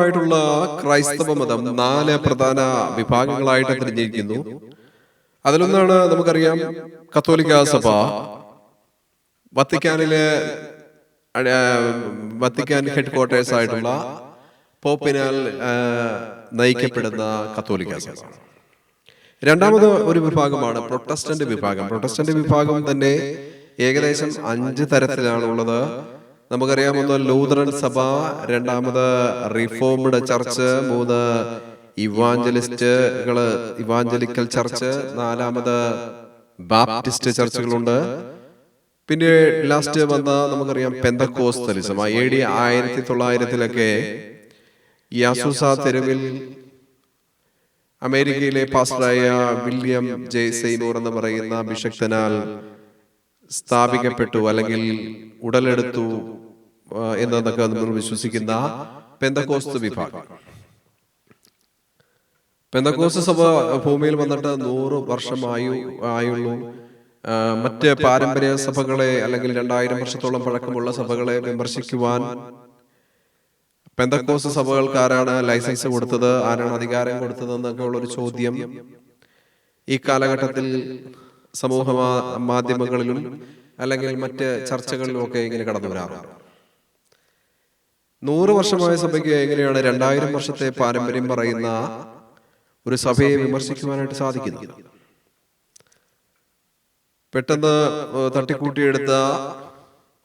ആയിട്ടുള്ള ക്രൈസ്തവ മതം നാല് പ്രധാന വിഭാഗങ്ങളായിട്ട് തിരിഞ്ഞിരിക്കുന്നു. അതിലൊന്നാണ് നമുക്കറിയാം കത്തോലിക്ക സഭ. വത്തിക്കാനിലെ വത്തിക്കാൻ ഹെഡ് ക്വാർട്ടേഴ്സ് ആയിട്ടുള്ള പോപ്പിനാൽ നയിക്കപ്പെടുന്ന കത്തോലിക്ക സഭ. രണ്ടാമത് ഒരു വിഭാഗമാണ് പ്രൊട്ടസ്റ്റന്റ് വിഭാഗം. പ്രൊട്ടസ്റ്റന്റ് വിഭാഗം തന്നെ ഏകദേശം അഞ്ച് തരത്തിലാണുള്ളത്. നമുക്കറിയാം ഒന്ന് ലൂതറൻ സഭ രണ്ടാമത് റിഫോംഡ് ചർച്ച് മൂന്ന് ഇവാഞ്ചലിസ്റ്റുകൾ ഇവാഞ്ചലിക്കൽ ചർച്ച് നാലാമത് ബാപ്റ്റിസ്റ്റ് ചർച്ചുകളുണ്ട്. പിന്നെ ലാസ്റ്റ് വന്ന നമുക്കറിയാം പെന്തക്കോസ്തലിസം. എ ഡി ആയിരത്തി തൊള്ളായിരത്തിലൊക്കെ യാസുസ തെരുവിൽ അമേരിക്കയിലെ പാസ്റ്ററായ വില്യം ജെ സെയ്നൂർ എന്ന് പറയുന്ന ബിഷക്തനാൽ സ്ഥാപിക്കപ്പെട്ടു അല്ലെങ്കിൽ ഉടലെടുത്തു. എന്നതൊക്കെ നമ്മൾ വിശ്വസിക്കുന്ന പെന്തക്കോസ്ത് വിഭാഗം. പെന്തക്കോസ് സഭ ഭൂമിയിൽ വന്നിട്ട് നൂറ് വർഷമായു ആയുള്ളൂ. മറ്റ് പാരമ്പര്യ സഭകളെ അല്ലെങ്കിൽ രണ്ടായിരം വർഷത്തോളം പഴക്കമുള്ള സഭകളെ വിമർശിക്കുവാൻ പെന്തക്കോസ് സഭകൾക്ക് ആരാണ് ലൈസൻസ് കൊടുത്തത്? ആരാണ് അധികാരം കൊടുത്തത് എന്നൊക്കെ ഉള്ളൊരു ചോദ്യം ഈ കാലഘട്ടത്തിൽ സമൂഹ മാധ്യമങ്ങളിലും അല്ലെങ്കിൽ മറ്റ് ചർച്ചകളിലും ഒക്കെ ഇങ്ങനെ കടന്നു വരാറുണ്ട്. നൂറ് വർഷമായ സഭയ്ക്ക് എങ്ങനെയാണ് രണ്ടായിരം വർഷത്തെ പാരമ്പര്യം പറയുന്ന ഒരു സഭയെ വിമർശിക്കുവാനായിട്ട് സാധിക്കുന്നത്? പെട്ടെന്ന് തട്ടിക്കൂട്ടിയെടുത്ത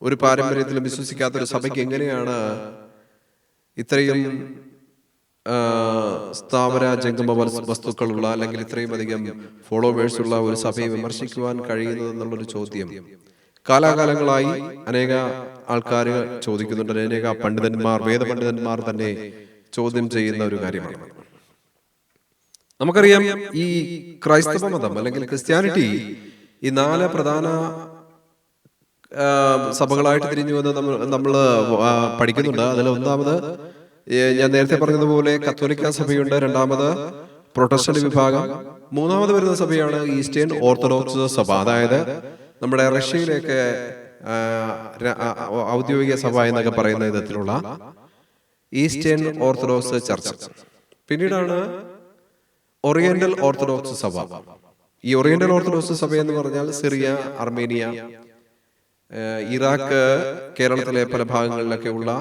ഒരു പാരമ്പര്യത്തിലും വിശ്വസിക്കാത്ത ഒരു സഭയ്ക്ക് എങ്ങനെയാണ് ഇത്രയും സ്ഥാപന ജംഗമ വസ്തുക്കളുള്ള അല്ലെങ്കിൽ ഇത്രയും അധികം ഫോളോവേഴ്സ് ഉള്ള ഒരു സഭയെ വിമർശിക്കുവാൻ കഴിയുന്നത് എന്നുള്ളൊരു ചോദ്യം. കാലാകാലങ്ങളായി അനേക ആൾക്കാർ ചോദിക്കുന്നുണ്ട്. അനേക പണ്ഡിതന്മാർ വേദപണ്ഡിതന്മാർ തന്നെ ചോദ്യം ചെയ്യുന്ന ഒരു കാര്യമാണ്. നമുക്കറിയാം ഈ ക്രൈസ്തവ മതം അല്ലെങ്കിൽ ക്രിസ്ത്യാനിറ്റി ഈ നാല് പ്രധാന സഭകളായിട്ട് തിരിഞ്ഞു വന്ന് നമ്മൾ നമ്മൾ പഠിക്കുന്നുണ്ട്. അതിൽ ഒന്നാമത് ഞാൻ നേരത്തെ പറഞ്ഞതുപോലെ കത്തോലിക്ക സഭയുണ്ട്. രണ്ടാമത് പ്രൊട്ടസ്റ്റന്റ് വിഭാഗം. മൂന്നാമത് വരുന്ന സഭയാണ് ഈസ്റ്റേൺ ഓർത്തഡോക്സ് സഭ. അതായത് നമ്മുടെ ആ, ഔദ്യോഗിക സഭ എന്നൊക്കെ പറയുന്ന വിധത്തിലുള്ള ഈസ്റ്റേൺ ഓർത്തഡോക്സ് ചർച്ച് പിന്നീടാണ് ഒറിയന്റൽ ഓർത്തഡോക്സ് സഭ. ഈ ഒറിയന്റൽ ഓർത്തഡോക്സ് സഭ എന്ന് പറഞ്ഞാൽ സിറിയ അർമേനിയ ഇറാഖ് കേരളത്തിലെ പല ഭാഗങ്ങളിലൊക്കെ ഉള്ള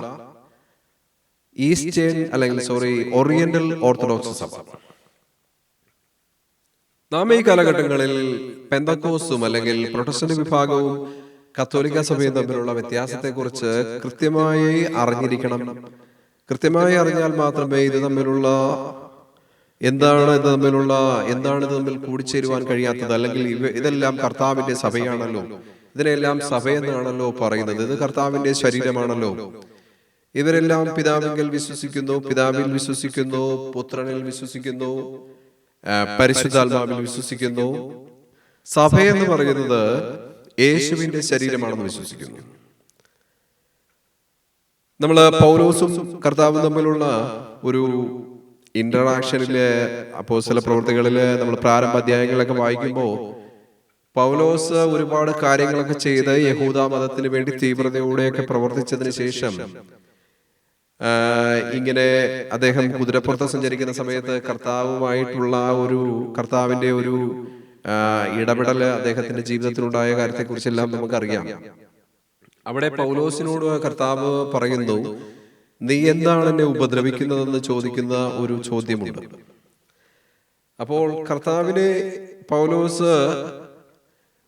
ഈസ്റ്റേൺ അല്ലെങ്കിൽ സോറി ഓറിയന്റൽ ഓർത്തഡോക്സ് സഭ. നാം ഈ കാലഘട്ടങ്ങളിൽ പെന്തക്കോസും അല്ലെങ്കിൽ പ്രൊട്ടസ്റ്റന്റ് വിഭാഗവും കത്തോലിക്ക സഭയും തമ്മിലുള്ള വ്യത്യാസത്തെക്കുറിച്ച് കൃത്യമായി അറിഞ്ഞിരിക്കണം. കൃത്യമായി അറിഞ്ഞാൽ മാത്രമേ ഇത് തമ്മിലുള്ള എന്താണ് ഇത് തമ്മിലുള്ള എന്താണ് ഇത് തമ്മിൽ കൂടിച്ചേരുവാൻ കഴിയാത്തത്? അല്ലെങ്കിൽ ഇവ- ഇതെല്ലാം കർത്താവിന്റെ സഭയാണല്ലോ. ഇതിനെല്ലാം സഭയെന്നാണല്ലോ പറയുന്നത്. ഇത് കർത്താവിന്റെ ശരീരമാണല്ലോ. ഇവരെല്ലാം പിതാവിങ്കിൽ വിശ്വസിക്കുന്നു പിതാവിൽ വിശ്വസിക്കുന്നു പുത്രനിൽ വിശ്വസിക്കുന്നു പരിശുദ്ധാത്മാവിൽ വിശ്വസിക്കുന്നു. സഭ എന്ന് പറയുന്നത് യേശുവിന്റെ ശരീരമാണെന്ന് വിശ്വസിക്കുന്നു. നമ്മൾ പൗലോസും കർത്താവും തമ്മിലുള്ള ഒരു ഇന്ററാക്ഷനിലെ ചില പ്രവർത്തികളിൽ നമ്മൾ പ്രാരംഭ അധ്യായങ്ങളൊക്കെ വായിക്കുമ്പോൾ പൗലോസ് ഒരുപാട് കാര്യങ്ങളൊക്കെ ചെയ്ത് യഹൂദ മതത്തിന് വേണ്ടി തീവ്രതയോടെയൊക്കെ പ്രവർത്തിച്ചതിന് ശേഷം ഇങ്ങനെ അദ്ദേഹം കുതിരപ്പുറത്ത് സഞ്ചരിക്കുന്ന സമയത്ത് കർത്താവുമായിട്ടുള്ള ഒരു കർത്താവിന്റെ ഒരു ഉണ്ടായ അദ്ദേഹത്തിന്റെ ജീവിതത്തിലുണ്ടായ കാര്യത്തെക്കുറിച്ചെല്ലാം നമുക്കറിയാം. അവിടെ പൗലോസിനോട് കർത്താവ് പറയുന്നു നീ എന്താണ് എന്നെ ഉപദ്രവിക്കുന്നതെന്ന് ചോദിക്കുന്ന ഒരു ചോദ്യമുണ്ട്. അപ്പോൾ കർത്താവിനെ പൗലോസ്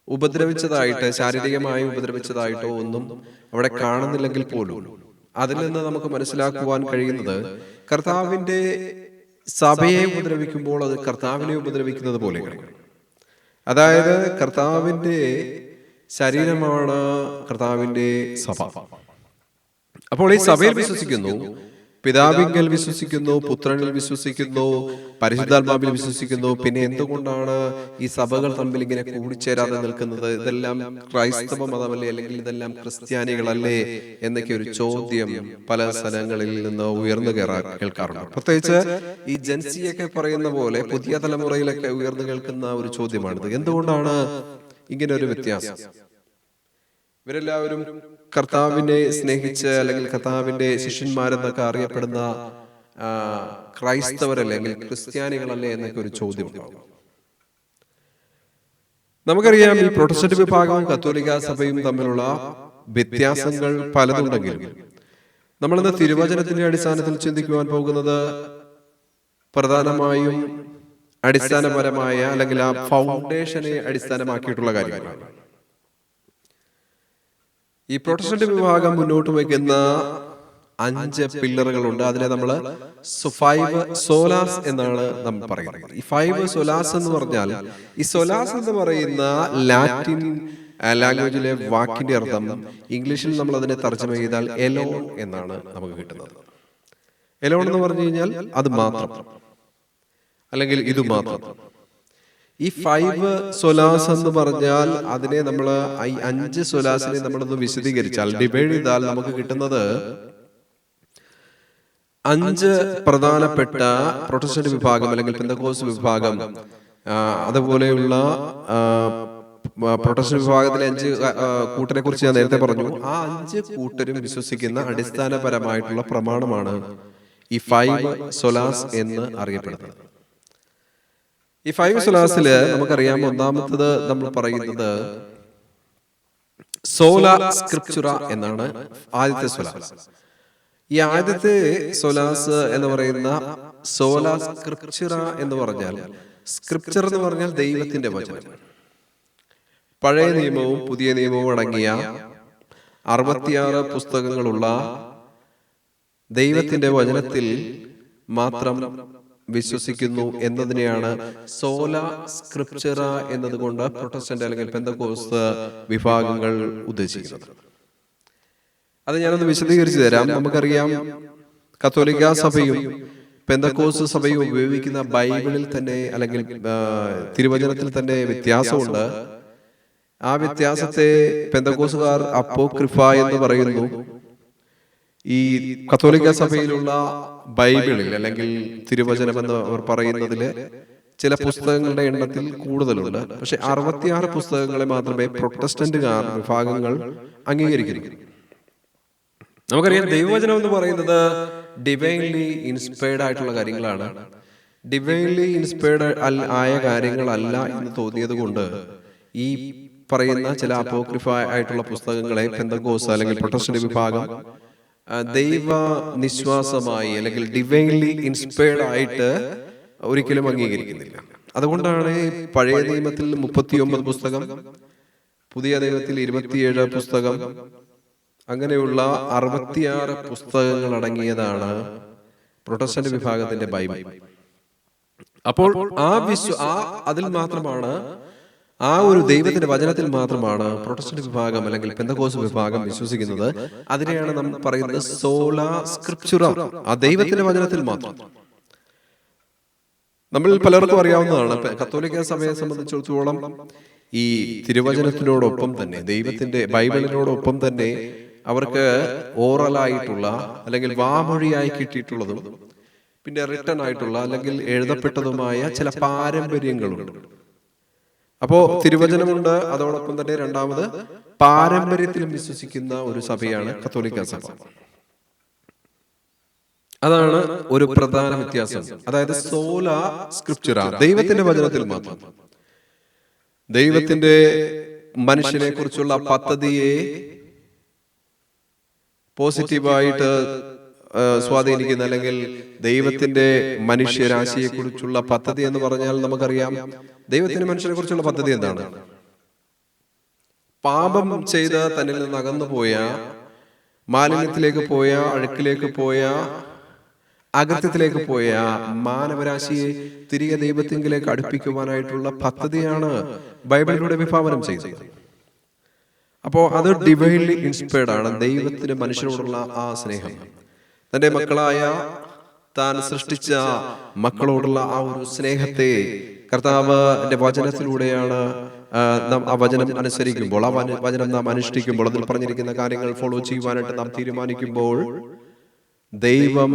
ഉപദ്രവിച്ചതായിട്ട് ശാരീരികമായി ഉപദ്രവിച്ചതായിട്ടോ ഒന്നും അവിടെ കാണുന്നില്ലെങ്കിൽ പോലും അതിൽ നിന്ന് നമുക്ക് മനസ്സിലാക്കുവാൻ കഴിയുന്നത് കർത്താവിന്റെ സഭയെ ഉപദ്രവിക്കുമ്പോൾ അത് കർത്താവിനെ ഉപദ്രവിക്കുന്നത് പോലെയാണ്. അതായത് കർത്താവിന്റെ ശരീരമാണ് കർത്താവിന്റെ സഭ. അപ്പോൾ ഈ സഭയിൽ വിശ്വസിക്കുന്നു പിതാവിങ്കൽ വിശ്വസിക്കുന്നു പുത്രനിൽ വിശ്വസിക്കുന്നു പരിശുദ്ധാത്മാവിൽ വിശ്വസിക്കുന്നു. പിന്നെ എന്തുകൊണ്ടാണ് ഈ സഭകൾ തമ്മിൽ ഇങ്ങനെ കൂടിച്ചേരാതെ നിൽക്കുന്നത്? ഇതെല്ലാം ക്രൈസ്തവ മതമല്ലേ അല്ലെങ്കിൽ ഇതെല്ലാം ക്രിസ്ത്യാനികളല്ലേ എന്നൊക്കെ ഒരു ചോദ്യം പല സ്ഥലങ്ങളിൽ നിന്ന് ഉയർന്നു കയറാ കേൾക്കാറുണ്ട്. പ്രത്യേകിച്ച് ഈ ജൻസിയൊക്കെ പറയുന്ന പോലെ പുതിയ തലമുറയിലൊക്കെ ഉയർന്നു കേൾക്കുന്ന ഒരു ചോദ്യമാണിത്. എന്തുകൊണ്ടാണ് ഇങ്ങനെ ഒരു വ്യത്യാസം? ഇവരെല്ലാവരും കർത്താവിനെ സ്നേഹിച്ച് അല്ലെങ്കിൽ കർത്താവിന്റെ ശിഷ്യന്മാരെന്നൊക്കെ അറിയപ്പെടുന്ന ക്രൈസ്തവരല്ലെങ്കിൽ ക്രൈസ്തവരല്ലേ അല്ലെങ്കിൽ ക്രിസ്ത്യാനികളല്ലേ എന്നൊക്കെ ഒരു ചോദ്യം നമുക്കറിയാം ഈ പ്രൊട്ടസ്റ്റന്റ് വിഭാഗവും കത്തോലിക്ക സഭയും തമ്മിലുള്ള വ്യത്യാസങ്ങൾ പലതുണ്ടെങ്കിലും നമ്മളിന്ന് തിരുവചനത്തിന്റെ അടിസ്ഥാനത്തിൽ ചിന്തിക്കുവാൻ പോകുന്നത് പ്രധാനമായും അടിസ്ഥാനപരമായ അല്ലെങ്കിൽ ആ ഫൗണ്ടേഷനെ അടിസ്ഥാനമാക്കിയിട്ടുള്ള കാര്യങ്ങളാണ്. ഈ പ്രൊട്ടസ്റ്റന്റ് വിഭാഗം മുന്നോട്ട് വയ്ക്കുന്ന അഞ്ച് പില്ലറുകളുണ്ട്. അതിനെ നമ്മൾ ഫൈവ് സോലാസ് എന്നാണ് നമ്മൾ പറയുന്നത്. ഈ ഫൈവ് സോലാസ് എന്ന് പറഞ്ഞാൽ ഈ സോലാസ് എന്ന് പറയുന്ന ലാറ്റിൻ ലാംഗ്വേജിലെ വാക്കിന്റെ അർത്ഥം ഇംഗ്ലീഷിൽ നമ്മൾ അതിനെ തർജമ ചെയ്താൽ എലോൺ എന്നാണ് നമുക്ക് കിട്ടുന്നത്. എലോൺ എന്ന് പറഞ്ഞു കഴിഞ്ഞാൽ അത് മാത്രം. അല്ലെങ്കിൽ ഇത് മാത്രം. ഈ ഫൈവ് സൊലാസ് എന്ന് പറഞ്ഞാൽ അതിനെ നമ്മൾ ഈ അഞ്ച് സൊലാസിനെ നമ്മളൊന്ന് വിശദീകരിച്ചാൽ ഡിവൈഡ് ചെയ്താൽ നമുക്ക് കിട്ടുന്നത് അഞ്ച് പ്രധാനപ്പെട്ട പ്രൊട്ടസ്റ്റന്റ് വിഭാഗം അല്ലെങ്കിൽ പെന്തക്കോസ് വിഭാഗം. അതുപോലെയുള്ള പ്രൊട്ടസ്റ്റന്റ് വിഭാഗത്തിലെ അഞ്ച് കൂട്ടരെ കുറിച്ച് ഞാൻ നേരത്തെ പറഞ്ഞു. ആ അഞ്ച് കൂട്ടരും വിശ്വസിക്കുന്ന അടിസ്ഥാനപരമായിട്ടുള്ള പ്രമാണമാണ് ഈ ഫൈവ് സൊലാസ് എന്ന് അറിയപ്പെടുന്നത്. ഈ ഫൈവ് സൊലാസിൽ നമുക്കറിയാം ഒന്നാമത്തത് നമ്മൾ പറയുന്നത് സോല സ്ക്രിപ്ചുറ എന്നാണ് ആദ്യത്തെ സൊലാസ് ഈ ആദ്യത്തെ സൊലാസ് എന്ന് പറയുന്ന സോല സ്ക്രിപ്ചുറ എന്ന് പറഞ്ഞാൽ സ്ക്രിപ്ചർ എന്ന് പറഞ്ഞാൽ ദൈവത്തിന്റെ വചനം. പഴയ നിയമവും പുതിയ നിയമവും അടങ്ങിയ അറുപത്തിയാറ് പുസ്തകങ്ങളുള്ള ദൈവത്തിന്റെ വചനത്തിൽ മാത്രം വിശ്വസിക്കുന്നു എന്നതിനെയാണ് സോല സ്ക്രിപ്ചറ എന്നതുകൊണ്ട് പ്രൊട്ടസ്റ്റന്റ് അല്ലെങ്കിൽ പെന്തകോസ് വിഭാഗങ്ങൾ ഉദ്ദേശിക്കുന്നത്. അത് ഞാനൊന്ന് വിശദീകരിച്ചു തരാം. നമുക്കറിയാം കത്തോലിക്ക സഭയും പെന്തക്കോസ് സഭയും ഉപയോഗിക്കുന്ന ബൈബിളിൽ തന്നെ അല്ലെങ്കിൽ തിരുവചനത്തിൽ തന്നെ വ്യത്യാസമുണ്ട്. ആ വ്യത്യാസത്തെ പെന്തക്കോസുകാർ അപ്പോക്രിഫ എന്ന് പറയുന്നു. ഈ കത്തോലിക്ക സഭയിലുള്ള ബൈബിളിൽ അല്ലെങ്കിൽ തിരുവചനം എന്ന് അവർ പറയുന്നതിൽ ചില പുസ്തകങ്ങളുടെ എണ്ണത്തിൽ കൂടുതലുണ്ട്. പക്ഷെ അറുപത്തിയാറ് പുസ്തകങ്ങളെ മാത്രമേ പ്രൊട്ടസ്റ്റന്റുകാർ വിഭാഗങ്ങൾ അംഗീകരിക്കുന്നു നമുക്കറിയാം ദൈവവചനം എന്ന് പറയുന്നത് ഡിവൈൻലി ഇൻസ്പയർഡ് ആയിട്ടുള്ള കാര്യങ്ങളാണ്. ഡിവൈൻലി ഇൻസ്പയർഡ് ആയ കാര്യങ്ങളല്ല എന്ന് തോന്നിയത് കൊണ്ട് ഈ പറയുന്ന ചില അപ്പോക്രിഫ ആയിട്ടുള്ള പുസ്തകങ്ങളെ പെന്തകോസ് അല്ലെങ്കിൽ പ്രൊട്ടസ്റ്റന്റ് വിഭാഗം ദൈവ നിശ്വാസമായി അല്ലെങ്കിൽ ഡിവൈൻലി ഇൻസ്പയർഡ് ആയിട്ട് ഒരിക്കലും അംഗീകരിക്കുന്നില്ല. അതുകൊണ്ടാണ് പഴയ നിയമത്തിൽ മുപ്പത്തിയൊമ്പത് പുസ്തകം പുതിയ നിയമത്തിൽ ഇരുപത്തിയേഴ് പുസ്തകം അങ്ങനെയുള്ള അറുപത്തിയാറ് പുസ്തകങ്ങൾ അടങ്ങിയതാണ് പ്രൊട്ടസ്റ്റന്റ് വിഭാഗത്തിന്റെ ബൈബിൾ. അപ്പോൾ ആ വിശ്വ ആ അതിൽ മാത്രമാണ് ആ ഒരു ദൈവത്തിന്റെ വചനത്തിൽ മാത്രമാണ് പ്രൊട്ടസ്റ്റന്റ് വിഭാഗം അല്ലെങ്കിൽ പെന്തകോസ് വിഭാഗം വിശ്വസിക്കുന്നത് അതിനെയാണ് നമ്മൾ പറയുന്നത് സോള സ്ക്രിപ്ചുറ ആ ദൈവത്തിന്റെ വചനത്തിൽ മാത്രം. നമ്മൾ പലർക്കും അറിയാവുന്നതാണ് കത്തോലിക്ക സഭയെ സംബന്ധിച്ചിടത്തോളം ഈ തിരുവചനത്തിനോടൊപ്പം തന്നെ ദൈവത്തിന്റെ ബൈബിളിനോടൊപ്പം തന്നെ അവർക്ക് ഓറലായിട്ടുള്ള അല്ലെങ്കിൽ വാമൊഴിയായി കിട്ടിയിട്ടുള്ളതും പിന്നെ റിട്ടൺ ആയിട്ടുള്ള അല്ലെങ്കിൽ എഴുതപ്പെട്ടതുമായ ചില പാരമ്പര്യങ്ങളുണ്ട്. അപ്പോ തിരുവചനമുണ്ട് അതോടൊപ്പം തന്നെ രണ്ടാമത് പാരമ്പര്യത്തിലും വിശ്വസിക്കുന്ന ഒരു സഭയാണ് കത്തോലിക്ക സഭ. അതാണ് ഒരു പ്രധാന വ്യത്യാസം. അതായത് സോല സ്ക്രിപ്ചറ. ദൈവത്തിന്റെ വചനത്തിൽ മാത്രം. ദൈവത്തിന്റെ മനുഷ്യനെ കുറിച്ചുള്ള പദ്ധതിയെ പോസിറ്റീവായിട്ട് സ്വാധീനിക്കുന്ന അല്ലെങ്കിൽ ദൈവത്തിന്റെ മനുഷ്യരാശിയെക്കുറിച്ചുള്ള പദ്ധതി എന്ന് പറഞ്ഞാൽ നമുക്കറിയാം. ദൈവത്തിന്റെ മനുഷ്യനെ കുറിച്ചുള്ള പദ്ധതി എന്താണ്? പാപം ചെയ്ത തന്നിൽ നിന്ന് അകന്നു പോയ മാലിന്യത്തിലേക്ക് പോയ അഴുക്കിലേക്ക് പോയ അകത്യത്തിലേക്ക് പോയ മാനവരാശിയെ തിരികെ ദൈവത്തിങ്കിലേക്ക് അടുപ്പിക്കുവാനായിട്ടുള്ള പദ്ധതിയാണ് ബൈബിളിലൂടെ വിഭാവനം ചെയ്തത്. അപ്പോൾ അത് ഡിവൈൻലി ഇൻസ്പയർഡ് ആണ്. ദൈവത്തിന് മനുഷ്യരോടുള്ള ആ സ്നേഹം. തന്റെ മക്കളായ താൻ സൃഷ്ടിച്ച മക്കളോടുള്ള ആ ഒരു സ്നേഹത്തെ കർത്താവ് എന്റെ വചനത്തിലൂടെയാണ് നാം ആ വചനം അനുസരിക്കുമ്പോൾ ആ വചനം നാം അനുഷ്ഠിക്കുമ്പോൾ അതിൽ പറഞ്ഞിരിക്കുന്ന കാര്യങ്ങൾ ഫോളോ ചെയ്യുവാനായിട്ട് നാം തീരുമാനിക്കുമ്പോൾ ദൈവം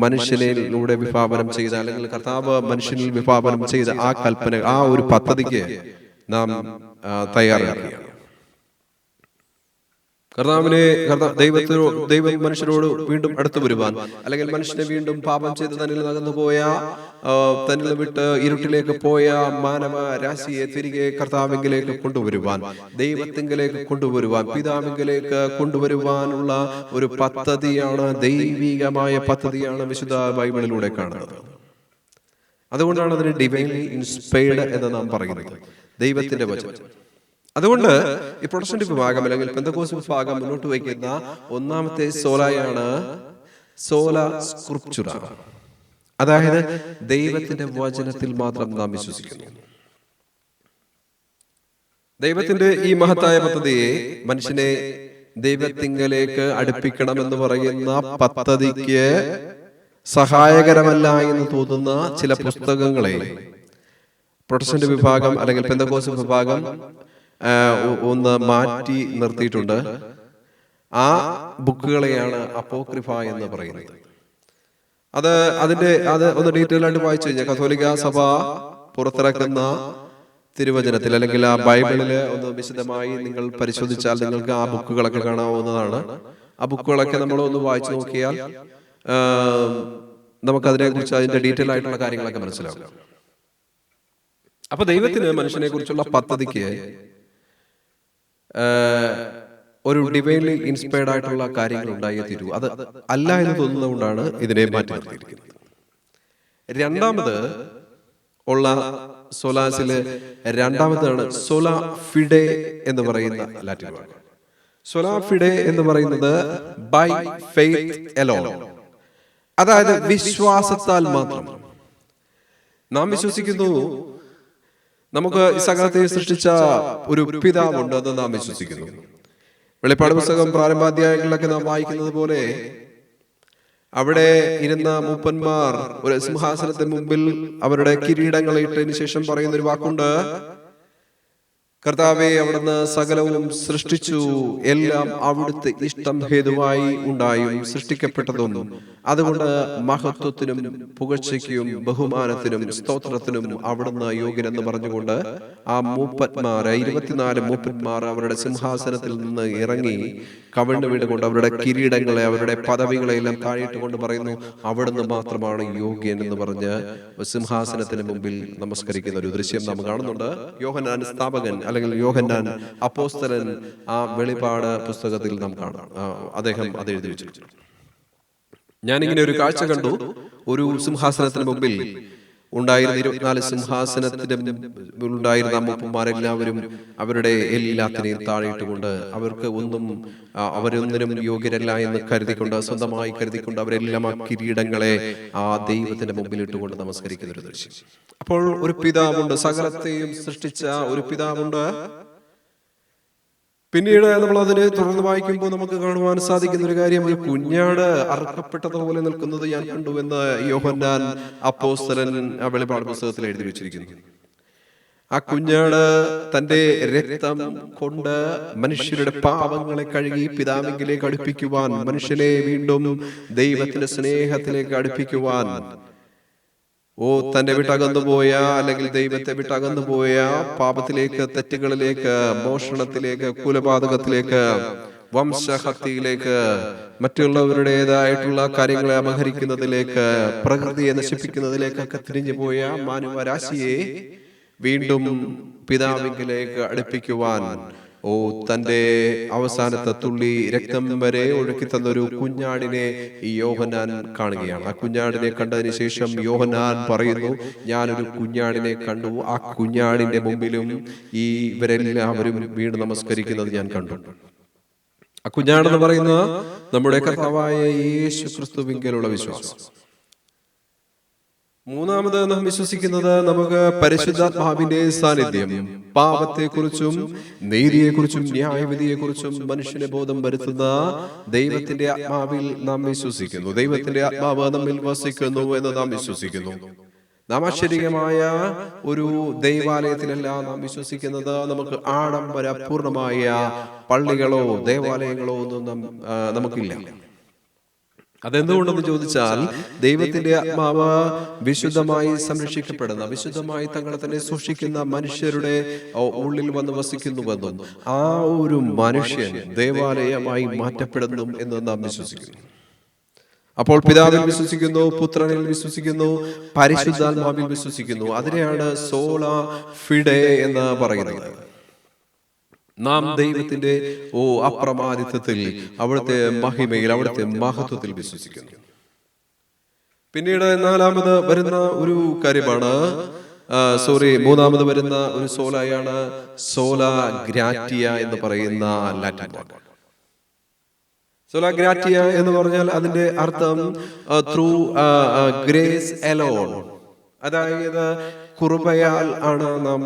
മനുഷ്യനിലൂടെ വിഭാവനം ചെയ്ത അല്ലെങ്കിൽ കർത്താവ് മനുഷ്യനിൽ വിഭാവനം ചെയ്ത ആ കൽപ്പന ആ ഒരു പദ്ധതിക്ക് നാം തയ്യാറാക്കുകയാണ് കർത്താവിനെ കർത്താ- ദൈവത്തിനോ ദൈവം മനുഷ്യരോട് വീണ്ടും അടുത്തു വരുവാൻ. അല്ലെങ്കിൽ മനുഷ്യനെ വീണ്ടും പാപം ചെയ്ത് തന്നിൽ നകന്നു പോയ തന്നിൽ വിട്ട് ഇരുട്ടിലേക്ക് പോയ മാനവ രാശിയെ തിരികെ കർത്താവിങ്കിലേക്ക് കൊണ്ടുവരുവാൻ ദൈവത്തിങ്കിലേക്ക് കൊണ്ടുവരുവാൻ പിതാവിങ്കിലേക്ക് കൊണ്ടുവരുവാനുള്ള ഒരു പദ്ധതിയാണ് ദൈവികമായ പദ്ധതിയാണ് വിശുദ്ധ ബൈബിളിലൂടെ കാണുന്നത്. അതുകൊണ്ടാണ് അതിന് ഡിവൈൻലി ഇൻസ്പയർഡ് എന്ന് നാം പറയുന്നത്. ദൈവത്തിന്റെ വചനം. അതുകൊണ്ട് ഈ പ്രൊട്ടസ്റ്റന്റ് വിഭാഗം അല്ലെങ്കിൽ പെന്തകോസ് വിഭാഗം മുന്നോട്ട് വയ്ക്കുന്ന ഒന്നാമത്തെ സോലായാണ് സോല സ്ക്രിപ്ചുറ. അതായത് ദൈവത്തിന്റെ വചനത്തിൽ മാത്രം നാം വിശ്വസിക്കുന്നു. ദൈവത്തിന്റെ ഈ മഹത്തായ പദ്ധതിയെ മനുഷ്യനെ ദൈവത്തിങ്കലേക്ക് അടുപ്പിക്കണമെന്ന് പറയുന്ന പദ്ധതിക്ക് സഹായകരമല്ല എന്ന് തോന്നുന്ന ചില പുസ്തകങ്ങളെ പ്രൊട്ടസ്റ്റന്റ് വിഭാഗം അല്ലെങ്കിൽ പെന്തകോസ് വിഭാഗം ഒന്ന് മാറ്റി നിർത്തിയിട്ടുണ്ട്. ആ ബുക്കുകളെയാണ് അപ്പോക്രിഫ എന്ന് പറയുന്നത്. അത് അതിന്റെ അത് ഒന്ന് ഡീറ്റെയിൽ ആയിട്ട് വായിച്ചു കഴിഞ്ഞാൽ കത്തോലിക്ക സഭ പുറത്തിറക്കുന്ന തിരുവചനത്തിൽ അല്ലെങ്കിൽ ആ ബൈബിളിൽ ഒന്ന് വിശദമായി നിങ്ങൾ പരിശോധിച്ചാൽ നിങ്ങൾക്ക് ആ ബുക്കുകളൊക്കെ കാണാവുന്നതാണ്. ആ ബുക്കുകളൊക്കെ നമ്മൾ ഒന്ന് വായിച്ചു നോക്കിയാൽ നമുക്ക് നമുക്കതിനെ കുറിച്ച് അതിന്റെ ഡീറ്റെയിൽ ആയിട്ടുള്ള കാര്യങ്ങളൊക്കെ മനസ്സിലാവും അപ്പൊ ദൈവത്തിന് മനുഷ്യനെ കുറിച്ചുള്ള പദ്ധതിക്ക് ഒരു ഡിവൈൻലി ഇൻസ്പയർഡ് ആയിട്ടുള്ള കാര്യങ്ങൾ ഉണ്ടായേ തീരൂ. അത് അല്ല എന്ന് തോന്നുന്നതുകൊണ്ടാണ് ഇതിനെ മാറ്റി നിർത്തിയിരിക്കുന്നത്. രണ്ടാമത് ഉള്ള സോലാസിലെ രണ്ടാമതാണ് സോല ഫിഡെ എന്ന് പറയുന്ന ലാറ്റിൻ വാക്ക് സോല ഫിഡെ എന്ന് പറയുന്നത് ബൈ ഫെയ്ത്ത് എലോ അതായത് വിശ്വാസത്താൽ മാത്രം. നാം വിശ്വസിക്കുന്നു നമുക്ക് ഈ സകലത്തെ സൃഷ്ടിച്ച ഒരു പിതാവുണ്ട് എന്ന് നാം വിശ്വസിക്കുന്നു. വെളിപ്പാട് പുസ്തകം പ്രാരംഭാധ്യായങ്ങളിലൊക്കെ നാം വായിക്കുന്നത് പോലെ അവിടെ ഇരുന്ന മൂപ്പന്മാർ ഒരു സിംഹാസനത്തിന് മുമ്പിൽ അവരുടെ കിരീടങ്ങൾ ഇട്ടതിന് ശേഷം പറയുന്ന ഒരു വാക്കുണ്ട്. കർത്താവെ അവിടുന്ന് സകലവും സൃഷ്ടിച്ചു. എല്ലാം അവിടുത്തെ ഇഷ്ടം ഹേതുവായി ഉണ്ടായും സൃഷ്ടിക്കപ്പെട്ടതും അതുകൊണ്ട് മഹത്വത്തിനും പുകഴ്ചയ്ക്കും ബഹുമാനത്തിനും സ്തോത്രത്തിനും അവിടുന്ന് യോഗ്യനെന്ന് പറഞ്ഞുകൊണ്ട് ആ മൂപ്പന്മാർ ഇരുപത്തിനാല് മൂപ്പന്മാർ അവരുടെ സിംഹാസനത്തിൽ നിന്ന് ഇറങ്ങി കവിണ്ണ് വീടുകൊണ്ട് അവരുടെ കിരീടങ്ങളെ അവരുടെ പദവികളെ എല്ലാം താഴെയിട്ട് കൊണ്ട് പറയുന്നു അവിടുന്ന് മാത്രമാണ് യോഗ്യൻ എന്ന് പറഞ്ഞ് സിംഹാസനത്തിന് മുമ്പിൽ നമസ്കരിക്കുന്ന ഒരു ദൃശ്യം നാം കാണുന്നുണ്ട്. യോഹന്നാൻ സ്ഥാപകൻ അല്ലെങ്കിൽ യോഹന്നാൻ അപ്പോസ്തലൻ ആ വെളിപാട് പുസ്തകത്തിൽ നാം കാണാം. അദ്ദേഹം അത് എഴുതി വെച്ചിട്ടുണ്ട് ഞാനിങ്ങനെ ഒരു കാഴ്ച കണ്ടു. ഒരു സിംഹാസനത്തിന് മുമ്പിൽ ഉണ്ടായിരുന്ന ഇരുപത്തിനാല് സിംഹാസനത്തിന് മുമ്പിൽ ഉണ്ടായിരുന്ന അമ്മപ്പന്മാരെല്ലാവരും അവരുടെ എല്ലാത്തിനെയും താഴെയിട്ടുകൊണ്ട് അവർക്ക് ഒന്നും അവരൊന്നിനും യോഗ്യരല്ല എന്ന് കരുതിക്കൊണ്ട് സ്വന്തമായി കരുതിക്കൊണ്ട് അവരെല്ലാം ആ കിരീടങ്ങളെ ആ ദൈവത്തിന്റെ മുമ്പിൽ ഇട്ടുകൊണ്ട് നമസ്കരിക്കുന്ന ഒരു ദൃശ്യം. അപ്പോൾ ഒരു പിതാവുണ്ട് സകലത്തെയും സൃഷ്ടിച്ച ഒരു പിതാവുണ്ട് പിന്നീട് നമ്മൾ അതിനെ തുടർന്ന് വായിക്കുമ്പോൾ നമുക്ക് കാണുവാൻ സാധിക്കുന്ന ഒരു കാര്യം ഒരു കുഞ്ഞാട് അർഹപ്പെട്ടതുപോലെ നിൽക്കുന്നത് ഞാൻ കണ്ടു എന്ന് യോഹന്നാൻ അപ്പോസ്തലൻ വെളിപാട് പുസ്തകത്തിൽ എഴുതി വെച്ചിരിക്കുന്നു. ആ കുഞ്ഞാട് തന്റെ രക്തം കൊണ്ട് മനുഷ്യരുടെ പാപങ്ങളെ കഴുകി പിതാവിങ്കിലേക്ക് അടുപ്പിക്കുവാൻ മനുഷ്യനെ വീണ്ടും ദൈവത്തിന്റെ സ്നേഹത്തിലേക്ക് അടുപ്പിക്കുവാൻ ഓ തന്റെ വിട്ടകന്നു പോയ അല്ലെങ്കിൽ ദൈവത്തെ വിട്ടകന്നു പോയ പാപത്തിലേക്ക് തെറ്റുകളിലേക്ക് മോഷണത്തിലേക്ക് കുലപാതകത്തിലേക്ക് വംശഹത്യയിലേക്ക് മറ്റുള്ളവരുടേതായിട്ടുള്ള കാര്യങ്ങളെ അപഹരിക്കുന്നതിലേക്ക് പ്രകൃതിയെ നശിപ്പിക്കുന്നതിലേക്കൊക്കെ തിരിഞ്ഞു പോയ മാനവരാശിയെ വീണ്ടും പിതാവിങ്കിലേക്ക് അടുപ്പിക്കുവാൻ ഓ തന്റെ അവസാനത്തെ തുള്ളി രക്തം വരെ ഒഴുക്കി തന്നൊരു കുഞ്ഞാടിനെ ഈ യോഹനാൻ കാണുകയാണ്. ആ കുഞ്ഞാടിനെ കണ്ടതിന് ശേഷം യോഹനാൻ പറയുന്നു ഞാനൊരു കുഞ്ഞാടിനെ കണ്ടു. ആ കുഞ്ഞാടിന്റെ മുമ്പിലും ഈ ഇവരെല്ലാവരും വീണ് നമസ്കരിക്കുന്നത് ഞാൻ കണ്ടു. ആ കുഞ്ഞാടെന്ന് പറയുന്നത് നമ്മുടെ കർത്താവായ യേശു ക്രിസ്തുവിങ്കലുള്ള വിശ്വാസം. മൂന്നാമത് നാം വിശ്വസിക്കുന്നത് നമുക്ക് പരിശുദ്ധാത്മാവിന്റെ സാന്നിധ്യം. പാപത്തെക്കുറിച്ചും നീതിയെക്കുറിച്ചും ന്യായവിധിയെക്കുറിച്ചും മനുഷ്യനെ ബോധം വരുത്തുന്ന ദൈവത്തിന്റെ ആത്മാവിൽ നാം വിശ്വസിക്കുന്നു. ദൈവത്തിന്റെ ആത്മാവ് നമ്മിൽ വസിക്കുന്നു എന്ന് നാം വിശ്വസിക്കുന്നു. നാം ആശ്ചര്യമായ ഒരു ദൈവാലയത്തിലല്ല നാം വിശ്വസിക്കുന്നത്. നമുക്ക് ആഡംബര പൂർണമായ പള്ളികളോ ദേവാലയങ്ങളോ ഒന്നും നമുക്കില്ല. അതെന്തുകൊണ്ടെന്ന് ചോദിച്ചാൽ ദൈവത്തിന്റെ ആത്മാവ് വിശുദ്ധമായി സംരക്ഷിക്കപ്പെടുന്ന വിശുദ്ധമായി തങ്ങളെ തന്നെ സൂക്ഷിക്കുന്ന മനുഷ്യരുടെ ഉള്ളിൽ വന്ന് വസിക്കുന്നുവെന്നും ആ ഒരു മനുഷ്യൻ ദേവാലയമായി മാറ്റപ്പെടുന്നു എന്ന് നാം വിശ്വസിക്കുന്നു. അപ്പോൾ പിതാവിൽ വിശ്വസിക്കുന്നു പുത്രനിൽ വിശ്വസിക്കുന്നു പരിശുദ്ധാത്മാവിൽ വിശ്വസിക്കുന്നു. അതിനെയാണ് സോള ഫിഡെ എന്ന് പറയുന്നത്. നാം ദൈവത്തിന്റെ ഓ അപ്രമാദിത്വത്തിൽ അവിടുത്തെ മഹിമയിൽ അവിടുത്തെ മഹത്വത്തിൽ വിശ്വസിക്കുന്നു. പിന്നീട് നാലാമത് വരുന്ന ഒരു കാര്യമാണ് സോറി മൂന്നാമത് വരുന്ന ഒരു സോലായാണ് സോല ഗ്രാറ്റിയ എന്ന് പറയുന്ന ലാറ്റിൻ വാക്ക്. സോല ഗ്രാറ്റിയ എന്ന് പറഞ്ഞാൽ അതിന്റെ അർത്ഥം ത്രൂ ഗ്രേസ് എലോൺ അതായത് കുറുബയാൽ ആണ് നാം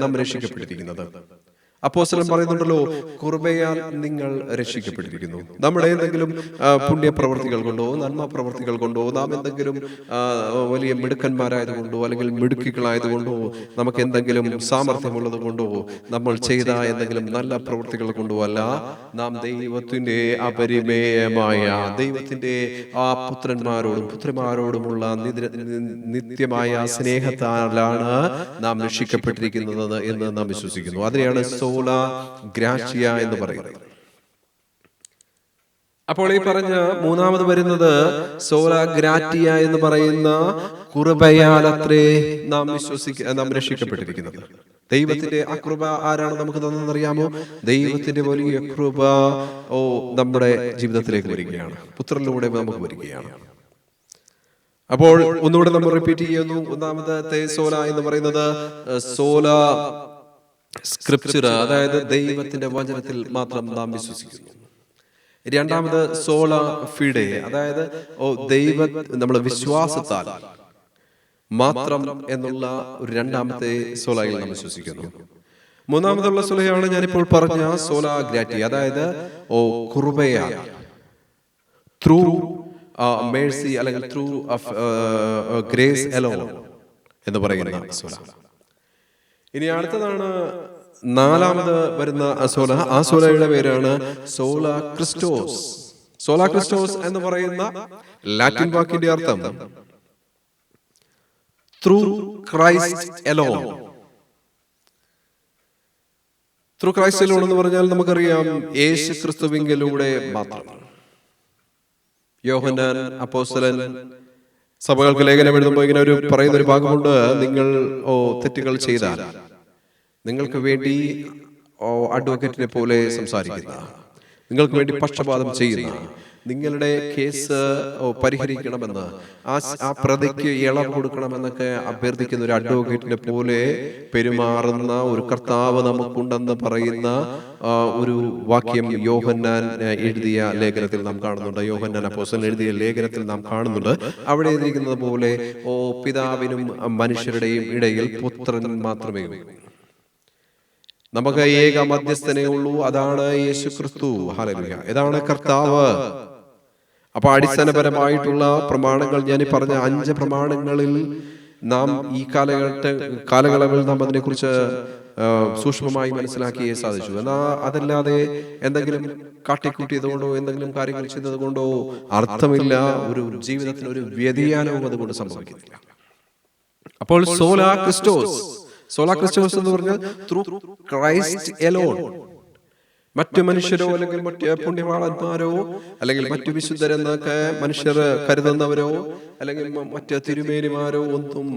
നാം രക്ഷിക്കപ്പെട്ടിരിക്കുന്നത്. അപ്പോസ്തലൻ പറയുന്നുണ്ടല്ലോ കുറുബയാൽ നിങ്ങൾ രക്ഷിക്കപ്പെട്ടിരിക്കുന്നു. നമ്മുടെ എന്തെങ്കിലും പുണ്യ പ്രവർത്തികൾ കൊണ്ടോ നന്മ പ്രവർത്തികൾ കൊണ്ടോ നാം എന്തെങ്കിലും വലിയ മിടുക്കന്മാരായതുകൊണ്ടോ അല്ലെങ്കിൽ മിടുക്കികളായതുകൊണ്ടോ നമുക്ക് എന്തെങ്കിലും സാമർഥ്യമുള്ളത് കൊണ്ടോ നമ്മൾ ചെയ്ത എന്തെങ്കിലും നല്ല പ്രവർത്തികൾ കൊണ്ടോ അല്ല നാം ദൈവത്തിന്റെ അപരിമേയമായ ദൈവത്തിന്റെ ആ പുത്രന്മാരോടും പുത്രിമാരോടുമുള്ള നിത്യമായ സ്നേഹത്താലാണ് നാം രക്ഷിക്കപ്പെട്ടിരിക്കുന്നത് എന്ന് നാം വിശ്വസിക്കുന്നു. അതിനെയാണ് സോല ഗ്രാഷ്യ എന്ന് പറയുന്നത് അപ്പോൾ ഈ പറഞ്ഞ മൂന്നാമത് വരുന്നത് സോല ഗ്രാറ്റിയ എന്ന് പറയുന്ന കുറുബയാലത്രേ നാം വിശ്വസിക്ക നാം രക്ഷിക്കപ്പെട്ടിരിക്കുന്നത് ദൈവത്തിന്റെ ആ കൃപ ആരാണ് നമുക്ക് തന്നെന്നറിയാമോ ദൈവത്തിന്റെ വലിയ കൃപ ഓ നമ്മുടെ ജീവിതത്തിലേക്ക് വരികയാണ്. പുത്രനിലൂടെ നമുക്ക് വരികയാണ്. അപ്പോൾ ഒന്നുകൂടെ നമ്മൾ റിപ്പീറ്റ് ചെയ്യുന്നു. ഒന്നാമത്തെ സോല എന്ന് പറയുന്നത് സോല സ്ക്രിപ്ചർ അതായത് ദൈവത്തിന്റെ വചനത്തിൽ മാത്രം നാം വിശ്വസിക്കുന്നു. രണ്ടാമത് സോള ഫിഡെ അതായത് ഓ ദൈവ നമ്മൾ വിശ്വാസത്താൽ മാത്രം എന്നുള്ള ഒരു രണ്ടാമത്തെ സോളയിൽ നാം വിശ്വസിക്കുന്നു. മൂന്നാമതുള്ള സോലയാണ് ഞാനിപ്പോൾ പറഞ്ഞ സോല ഗ്രാറ്റി അതായത് ഓ കുറുബയ ത്രൂ മേഴ്സി അല്ലെങ്കിൽ ത്രൂ ഗ്രേസ് എലോ എന്ന് പറയുന്ന സോല ഇനി അടുത്തതാണ് നാലാമത് വരുന്ന അസോല. ആ സോലയുടെ പേരാണ് സോല ക്രിസ്റ്റോസ്. സോല ക്രിസ്റ്റോസ് എന്ന് പറയുന്ന ലാറ്റിൻ വാക്കിന്റെ അർത്ഥം through Christ alone through Christ alone എന്ന് പറഞ്ഞാൽ നമുക്കറിയാം യേശു ക്രിസ്തുവിങ്കിലൂടെ മാത്രം. യോഹന്നാൻ അപ്പോസ്തലൻ സഭകൾക്ക് ലേഖനം എഴുതുമ്പോൾ ഇങ്ങനെ ഒരു പറയുന്ന ഒരു ഭാഗമുണ്ട്. നിങ്ങൾ ഓ തെറ്റുകൾ ചെയ്താൽ. നിങ്ങൾക്ക് വേണ്ടി അഡ്വക്കേറ്റിനെ പോലെ സംസാരിക്കുന്ന. നിങ്ങൾക്ക് വേണ്ടി പക്ഷപാതം ചെയ്യുന്ന നിങ്ങളുടെ കേസ് പരിഹരിക്കണമെന്ന് ആ ആ പ്രതിക്ക് ഇളവ് കൊടുക്കണമെന്നൊക്കെ അഭ്യർത്ഥിക്കുന്ന ഒരു അഡ്വക്കേറ്റിനെ പോലെ പെരുമാറുന്ന ഒരു കർത്താവ് നമുക്കുണ്ടെന്ന് പറയുന്ന ഒരു വാക്യം യോഹന്നാൻ എഴുതിയ ലേഖനത്തിൽ നാം കാണുന്നുണ്ട്. യോഹന്നാൻ അപ്പോസൻ എഴുതിയ ലേഖനത്തിൽ നാം കാണുന്നുണ്ട്. അവിടെ എഴുതിയിരിക്കുന്നത് പോലെ ഓ പിതാവിനും മനുഷ്യരുടെയും ഇടയിൽ പുത്രൻ മാത്രമേ നമുക്ക് ഏക മധ്യസ്ഥനെ ഉള്ളൂ. അതാണ് യേശു ക്രിസ്തു ഇതാണ് കർത്താവ്. അപ്പൊ അടിസ്ഥാനപരമായിട്ടുള്ള പ്രമാണങ്ങൾ ഞാൻ പറഞ്ഞ അഞ്ച് പ്രമാണങ്ങളിൽ നാം ഈ കാലഘട്ട കാലയളവിൽ നാം അതിനെക്കുറിച്ച് സൂക്ഷ്മമായി മനസ്സിലാക്കിയേ സാധിച്ചു. എന്നാൽ അതല്ലാതെ എന്തെങ്കിലും കാട്ടിക്കൂട്ടിയതുകൊണ്ടോ എന്തെങ്കിലും കാര്യങ്ങൾ ചെയ്തത് കൊണ്ടോ അർത്ഥമില്ല. ഒരു ജീവിതത്തിന് ഒരു വ്യതിയാനവും അതുകൊണ്ട് സംഭവിക്കുന്നില്ല. അപ്പോൾ സോലാ ക്രിസ്റ്റോസ്. സോല ക്രിസ്റ്റോസ് എന്ന് പറഞ്ഞാൽ ത്രൂ ക്രൈസ്റ്റ് എലോൺ മറ്റു മനുഷ്യരോ അല്ലെങ്കിൽ മറ്റ് പുണ്യമാളന്മാരോ അല്ലെങ്കിൽ മറ്റു വിശുദ്ധരെന്നൊക്കെ മനുഷ്യർ കരുതുന്നവരോ അല്ലെങ്കിൽ മറ്റു മറ്റ് തിരുമേനിമാരോ ഒന്നും.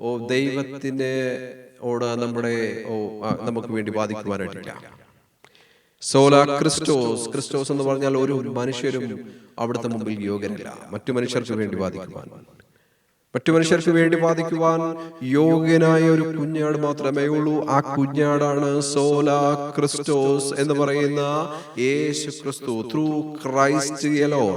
ഓ ദൈവത്തിന്റെ ഓട് നമ്മുടെ ഓ നമുക്ക് വേണ്ടി ബാധിക്കുവാനായിട്ടില്ല സോലാ ക്രിസ്റ്റോസ് ക്രിസ്റ്റോസ് എന്ന് പറഞ്ഞാൽ ഒരു മനുഷ്യരും അവിടുത്തെ മുമ്പിൽ യോഗ്യരല്ല. മറ്റു മനുഷ്യർക്ക് വേണ്ടി ബാധിക്കുവാൻ മറ്റു മനുഷ്യർക്ക് വേണ്ടി വാദിക്കുവാൻ യോഗ്യനായ ഒരു കുഞ്ഞാട് മാത്രമേ ഉള്ളൂ. ആ കുഞ്ഞാടാണ് സോല ക്രിസ്റ്റോസ് എന്ന് പറയുന്ന യേശു ക്രിസ്തു ത്രൂ ക്രൈസ്റ്റ് എലോൺ